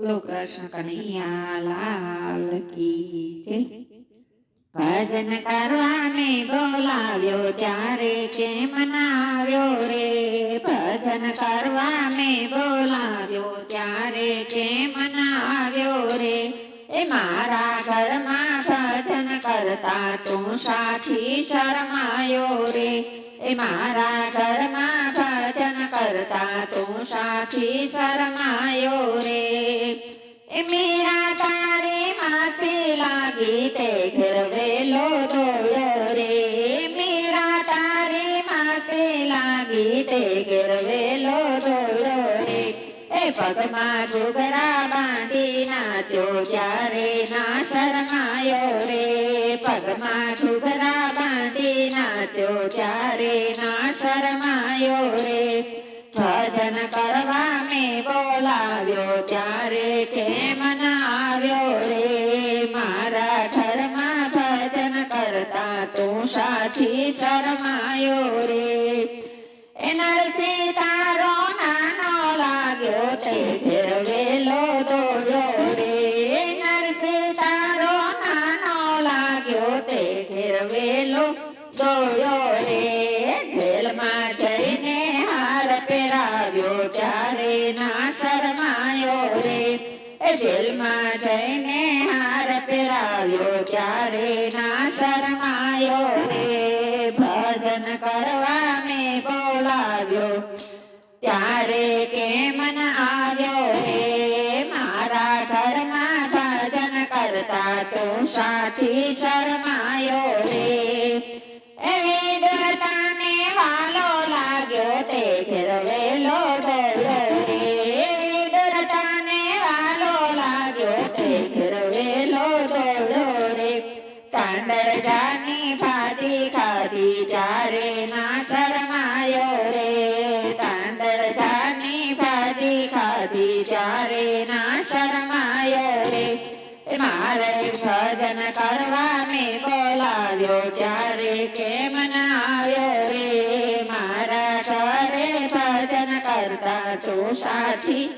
બોલો કૃષ્ણ કનૈયા લાલ કી જય ભજન કરવાને બોલાવ્યો ત્યારે કેમ ના આવ્યો રે ભજન કરવાને બોલાવ્યો ત્યારે કેમ ના આવ્યો રે એ મારા ઘરમાં ભજન કરતા તું સાથી શરમાયો રે એ મારા ઘરમાં ભજન કરતા તું સાથી શરમાયો રે. એ મેરા તારે માસે લાગી તે ઘેરવેલો દોડો રે. મેરા તારે માસે લાગી તે ઘેરવેલો દોડો રે. એ પગમાં ઘૂઘરા બાંધી નાચ્યો જ્યારે ના શરમાયો રે. પગમાં ઘૂઘરા ત્યારે ના શરમાયો રે ભજન કરવા મેં બોલાવ્યો ત્યારે કેમ ના રે મારા ઘરમાં ભજન કરતા તું સાથી શરમાયો રે એ નરસિંહ તારો નાનો લાગ્યો તે ઘેરવેલો દોડ્યો રે નરસિંહ તારો નાનો લાગ્યો તે ઘેરવેલો દોડ્યો રે જેલમાં જઈને હાર પહેરાવ્યો ત્યારે ના શરમાયો રે એ જેલમાં જઈને હાર પહેરાવ્યો ત્યારે ના શરમાયો રે ભજન કરવા મેં બોલાવ્યો ત્યારે કેમ ન આવ્યો રે મારા ઘરમાં ભજન કરતા તું સાથી શરમાયો રે એવી દુર્તાને વાલો લાગ્યો તે ઘેરવેલો દોડ્યો રે એવી દુર્તાને વાલો લાગ્યો તે ઘેરવેલો દોડ્યો રે ચાંદર જાની ભાજી ખાધી મારે કરવા મે બોલાવ્યો. ત્યારે કેમ ના આવ્યો રે? મારા ઘરે ભજન કરતા તો સાથી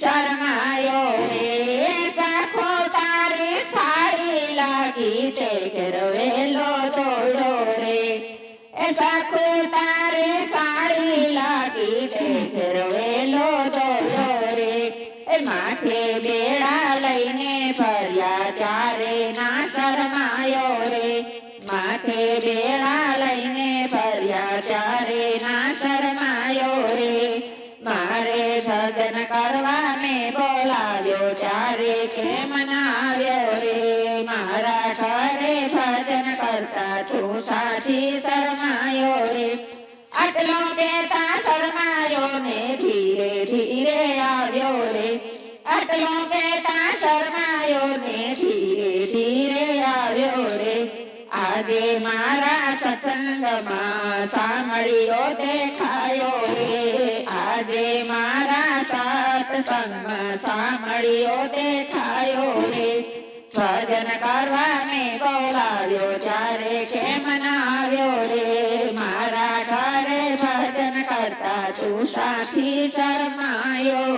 શરમાયો રે. સાખો તારે સારી લાગી તે ઘેરવેલો માથે બેડા લઈને ફર્યા ચારે ના શરમાયો રે. માથે બેડા લઈને ફર્યા ચારે ના શરમાયો રે. મારે ભજન કરવા મેં બોલાવ્યો, ચારે કેમ ના આવ્યો રે? મારા ઘરે ભજન કરતા તું સાથી શરમાયો રે. આટલો કેતા શરમાયો ને ધીરે ધીરે આવ્યો આટલો રે. આજે મારા સત્સંગમાં દેખાયો રે. આજે કરવા ને બોલાવ્યો ત્યારે કેમ ના આવ્યો રે? મારા ઘરે ભજન કરતા તું સાથી શરમાયો.